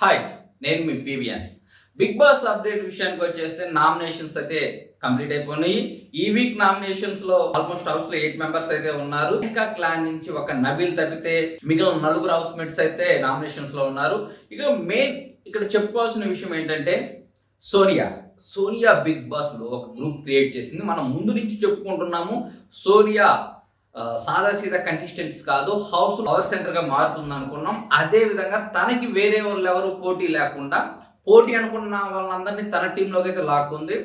Hi నేను మీ PVN Bigg Boss update విషయానికి వచ్చేస్తే నామినేషన్స్ అయితే కంప్లీట్ అయిపోయినాయి. ఈ వీక్ నామినేషన్స్లో ఆల్మోస్ట్ హౌస్లో ఎయిట్ మెంబర్స్ అయితే ఉన్నారు. ఇంకా క్లాన్ నుంచి ఒక నబీల్ తప్పితే మిగిలిన నలుగురు హౌస్ మేట్స్ అయితే నామినేషన్స్లో ఉన్నారు. ఇక మెయిన్ ఇక్కడ చెప్పుకోవాల్సిన విషయం ఏంటంటే సోనియా సోనియా బిగ్ బాస్లో ఒక గ్రూప్ క్రియేట్ చేసింది. మనం ముందు నుంచి చెప్పుకుంటున్నాము. సోనియా సాదాసీదా కంటెస్టెంట్స్ కాదు హౌస్ పవర్ సెంటర్గా మారుతుంది అనుకున్నాం అదే విధంగా తనకి వేరే వాళ్ళు ఎవరు పోటీ లేకుండా పోటీ అనుకున్న వాళ్ళందరినీ తన టీంలోకి అయితే లాక్కుంది.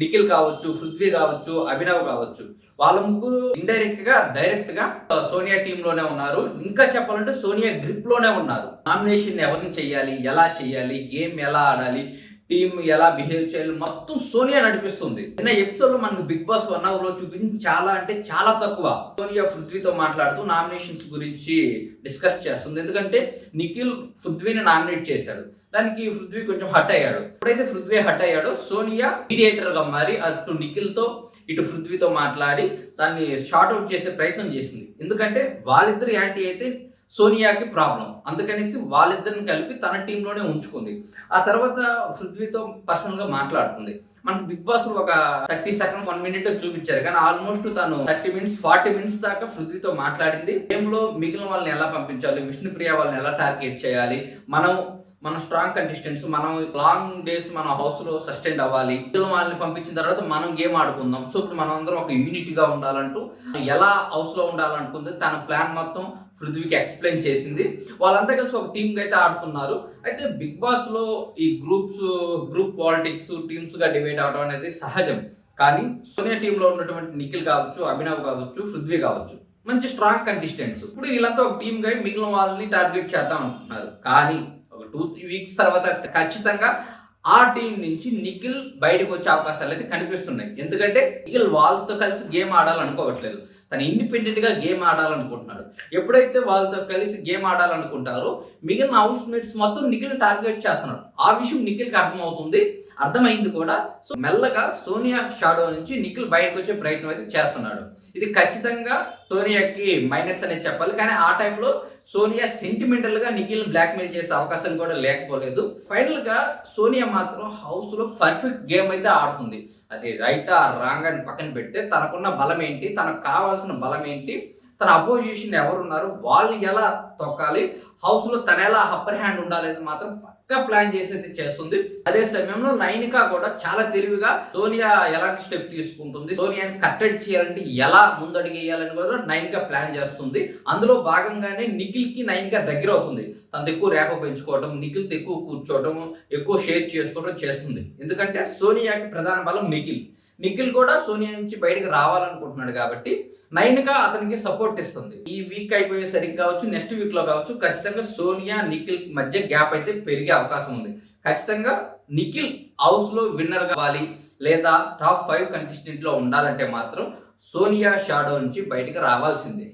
నిఖిల్ కావచ్చు పృథ్వీ కావచ్చు అభినవ్ కావచ్చు. వాళ్ళ ముగ్గురు ఇండైరెక్ట్గా డైరెక్ట్గా సోనియా టీమ్లోనే ఉన్నారు. ఇంకా చెప్పాలంటే సోనియా గ్రిప్లోనే ఉన్నారు. నామినేషన్ ఎవరిని చెయ్యాలి ఎలా చెయ్యాలి గేమ్ ఎలా ఆడాలి టీం ఎలా బిహేవ్ చేయాలి? మొత్తం సోనియా నడిపిస్తుంది. నిన్న ఎపిసోడ్లో మనకు బిగ్ బాస్ వన్ అవర్లో చూపించి చాలా అంటే చాలా తక్కువ. సోనియా పృథ్వీతో మాట్లాడుతూ నామినేషన్స్ గురించి డిస్కస్ చేస్తుంది. ఎందుకంటే నిఖిల్ పృథ్వీని నామినేట్ చేశాడు. దానికి పృథ్వీ కొంచెం హట్ అయ్యాడు. ఎప్పుడైతే పృథ్వీ హట్ అయ్యాడో సోనియా మీడియేటర్గా మారి అటు నిఖిల్తో ఇటు పృథ్వీతో మాట్లాడి దాన్ని షార్ట్ అవుట్ చేసే ప్రయత్నం చేసింది. ఎందుకంటే వాళ్ళిద్దరు యాంటీ అయితే సోనియాకి ప్రాబ్లం. అందుకనేసి వాళ్ళిద్దరిని కలిపి తన టీంలోనే ఉంచుకుంది. ఆ తర్వాత పృథ్వీతో పర్సనల్గా మాట్లాడుతుంది. మనకు బిగ్ బాస్ ఒక థర్టీ సెకండ్స్ వన్ మినిట్ చూపించారు. కానీ ఆల్మోస్ట్ తను థర్టీ మినిట్స్ ఫార్టీ మినిట్స్ దాకా పృథ్వీతో మాట్లాడింది. గేమ్లో మిగిలిన వాళ్ళని ఎలా పంపించాలి? విష్ణుప్రియ వాళ్ళని ఎలా టార్గెట్ చేయాలి? మనం మన స్ట్రాంగ్ కంటెస్టెంట్స్ మనం లాంగ్ డేస్ మన హౌస్లో సస్టైన్ అవ్వాలి. ఇద్దరు వాళ్ళని పంపించిన తర్వాత మనం గేమ్ ఆడుకుందాం. సో ఇప్పుడు మనం అందరం ఒక యూనిటీ గా ఉండాలంటూ ఎలా హౌస్లో ఉండాలనుకుంది తన ప్లాన్ మొత్తం పృథ్వీకి ఎక్స్ప్లెయిన్ చేసింది. వాళ్ళంతా కలిసి ఒక టీమ్ అయితే ఆడుతున్నారు. అయితే బిగ్ బాస్లో ఈ గ్రూప్స్ గ్రూప్ పాలిటిక్స్ టీమ్స్గా డివైడ్ అవడం అనేది సహజం. కానీ సోనియా టీంలో ఉన్నటువంటి నిఖిల్ కావచ్చు అభినవ్ కావచ్చు పృథ్వీ కావచ్చు. మంచి స్ట్రాంగ్ కంటెస్టెంట్స్ ఇప్పుడు వీళ్ళంతా ఒక టీమ్గా మిగిలిన వాళ్ళని టార్గెట్ చేద్దాం అనుకుంటున్నారు. కానీ ఒక టూ త్రీ వీక్స్ తర్వాత ఖచ్చితంగా ఆ టీం నుంచి నిఖిల్ బయటకు వచ్చే అవకాశాలు అయితే కనిపిస్తున్నాయి. ఎందుకంటే నిఖిల్ వాళ్ళతో కలిసి గేమ్ ఆడాలనుకోవట్లేదు. తను ఇండిపెండెంట్గా గేమ్ ఆడాలనుకుంటున్నాడు. ఎప్పుడైతే వాళ్ళతో కలిసి గేమ్ ఆడాలనుకుంటారో మిగిలిన హౌస్ మేట్స్ మొత్తం నిఖిల్ టార్గెట్ చేస్తున్నాడు ఆ విషయం నిఖిల్కి అర్థమవుతుంది. అర్థమైంది కూడా. సో మెల్లగా సోనియా షాడో నుంచి నిఖిల్ బయటకు వచ్చే ప్రయత్నం అయితే చేస్తున్నాడు. ఇది ఖచ్చితంగా సోనియాకి మైనస్ అనేది చెప్పాలి. కానీ ఆ టైంలో సోనియా సెంటిమెంటల్గా నిఖిల్ బ్లాక్మెయిల్ చేసే అవకాశం కూడా లేకపోలేదు. ఫైనల్గా సోనియా మాత్రం హౌస్లో పర్ఫెక్ట్ గేమ్ అయితే ఆడుతుంది. అది రైట్ ఆ రాంగ్ అని పక్కన పెడితే తనకున్న బలం ఏంటి తనకు కావాల్సిన బలం ఏంటి తన అపోజిషన్ ఎవరు ఉన్నారు వాళ్ళని ఎలా తొక్కాలి? హౌస్లో తన ఎలా అప్పర్ హ్యాండ్ ఉండాలనేది మాత్రం పక్కా ప్లాన్ చేసి అయితే చేస్తుంది. అదే సమయంలో నైనికా కూడా చాలా తెలివిగా సోనియా ఎలాంటి స్టెప్ తీసుకుంటుంది? సోనియాని కట్టడి చేయాలంటే ఎలా ముందడుగు వేయాలని కూడా నైనికా ప్లాన్ చేస్తుంది. అందులో భాగంగానే నిఖిల్కి నైనికా దగ్గర అవుతుంది. తను ఎక్కువ రేప పెంచుకోవడం నిఖిల్తో ఎక్కువ కూర్చోవడం ఎక్కువ షేర్ చేసుకోవడం చేస్తుంది. ఎందుకంటే సోనియాకి ప్రధాన బలం నిఖిల్. నిఖిల్ కూడా సోనియా నుంచి బయటకు రావాలనుకుంటున్నాడు కాబట్టి నైన్గా అతనికి సపోర్ట్ ఇస్తుంది. ఈ వీక్ అయిపోయేసరికి కావచ్చు నెక్స్ట్ వీక్లో కావచ్చు ఖచ్చితంగా సోనియా నిఖిల్ మధ్య గ్యాప్ అయితే పెరిగే అవకాశం ఉంది. ఖచ్చితంగా నిఖిల్ హౌస్లో విన్నర్ కావాలి లేదా టాప్ ఫైవ్ కంటెస్టెంట్లో ఉండాలంటే మాత్రం సోనియా షాడో నుంచి బయటకు రావాల్సిందే.